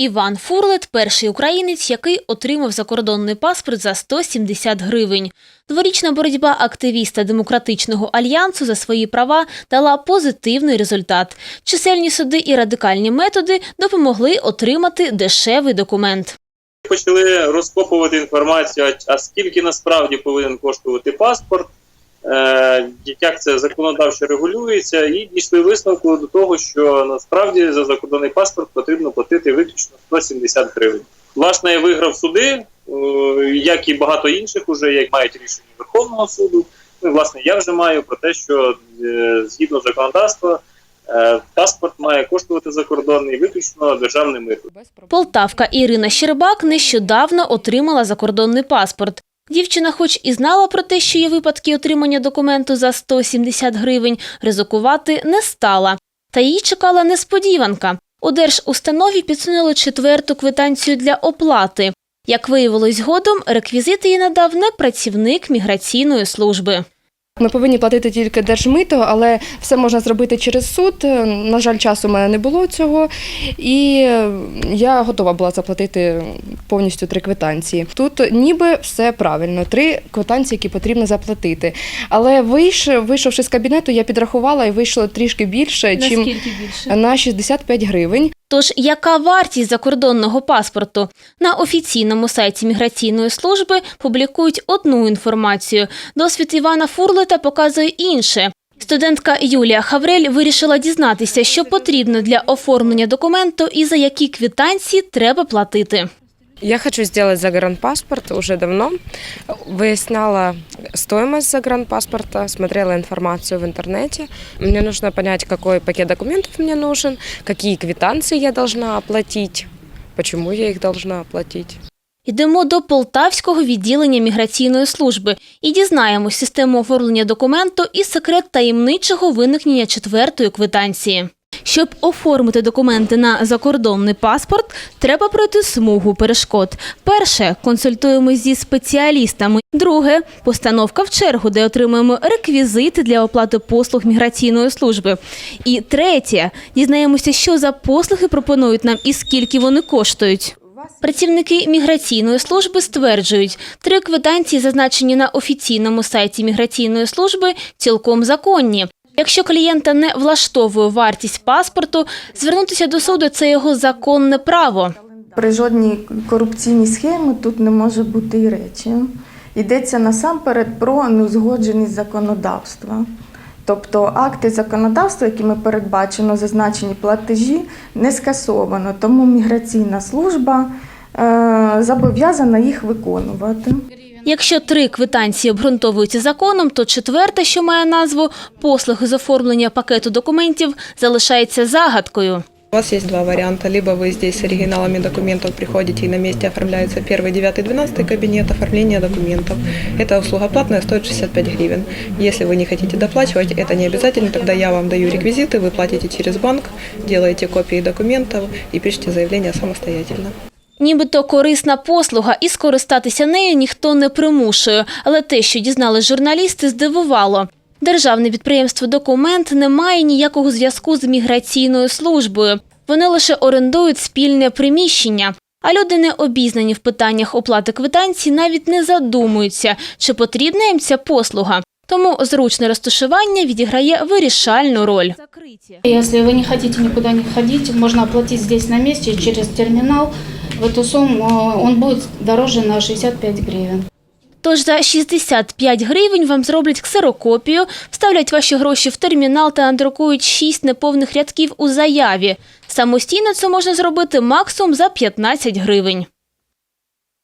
Іван Фурлет – перший українець, який отримав закордонний паспорт за 170 гривень. Дворічна боротьба активіста Демократичного альянсу за свої права дала позитивний результат. Чисельні суди і радикальні методи допомогли отримати дешевий документ. почали розкопувати інформацію, а- скільки насправді повинен коштувати паспорт, е, як це законодавчо регулюється, і дійшли висновку до того, що насправді за закордонний паспорт потрібно платити виключно 170 гривень. Власне, я виграв суди, е, як і багато інших, уже як мають рішення Верховного суду. Ну, власне, я вже маю про те, що е, згідно законодавства. Паспорт має коштувати закордонний виключно державний мито. Полтавка Ірина Щербак нещодавно отримала закордонний паспорт. Дівчина, хоч і знала про те, що є випадки отримання документу за 170 гривень, ризикувати не стала. Та її чекала несподіванка. У держустанові підсунули четверту квитанцію для оплати. Як виявилось згодом, реквізити їй надав не працівник міграційної служби. Ми повинні платити тільки держмито, але все можна зробити через суд. Е, На жаль, часу у мене не було цього, і е, я готова була заплатити повністю три квитанції. Тут ніби все правильно, три квитанції, які потрібно заплатити. Але вийш, вийшовши з кабінету, я підрахувала і вийшло трішки більше, чим більше? на 65 гривень. Тож, яка вартість закордонного паспорту? На офіційному сайті міграційної служби публікують одну інформацію. Досвід Івана Фурлета показує інше. Студентка Юлія Хаврель вирішила дізнатися, що потрібно для оформлення документу і за які квитанції треба платити. Я хочу сделать загранпаспорт уже давно. Выясняла стоимость загранпаспорта, смотрела информацию в интернете. Мне нужно понять, какой пакет документов мне нужен, какие квитанции я должна оплатить, почему я их должна оплатить. Йдемо до Полтавського відділення міграційної служби і дізнаємось систему оформлення документу і секрет таємничого виникнення четвертої квитанції. Щоб оформити документи на закордонний паспорт, треба пройти смугу перешкод. Перше консультуємось зі спеціалістами. Друге постановка в чергу, де отримуємо реквізити для оплати послуг міграційної служби. І третє дізнаємося, що за послуги пропонують нам і скільки вони коштують. Працівники міграційної служби стверджують, три квитанції, зазначені на офіційному сайті міграційної служби, цілком законні. Якщо клієнта не влаштовує вартість паспорту, звернутися до суду це його законне право. При жодній корупційній схемі тут не може бути і речі. Йдеться насамперед про неузгодженість законодавства. Тобто акти законодавства, якими передбачено зазначені платежі, не скасовано, тому міграційна служба е, зобов'язана їх виконувати. Якщо три квитанції обґрунтовуються законом, то четверта, що має назву послуги з оформлення пакету документів, залишається загадкою. У вас есть два варианта. Либо вы здесь с оригиналами документов приходите и на месте оформляется первый, девятый, двенадцатый кабинет оформления документов. Эта услуга платная, стоит 65 гривен. Если вы не хотите доплачивать, это не обязательно, тогда я вам даю реквизиты, вы платите через банк, делаете копии документов и пишете заявление самостоятельно. Нібито корисна послуга, і скористатися нею ніхто не примушує. Але те, що дізнали журналісти, здивувало. Державне підприємство «Документ» не має ніякого зв'язку з міграційною службою. Вони лише орендують спільне приміщення. А люди, не обізнані в питаннях оплати квитанцій, навіть не задумуються, чи потрібна їм ця послуга. Тому зручне розташування відіграє вирішальну роль. Если вы не хотите никуда не ходить, можно оплатить здесь на месте через терминал. В эту сумму э, он будет дороже на 65 гривен. Тож за 65 гривень вам зроблять ксерокопію, вставлять ваші гроші в термінал та надрукують 6 неповних рядків у заяві. Самостійно це можна зробити максимум за 15 гривень.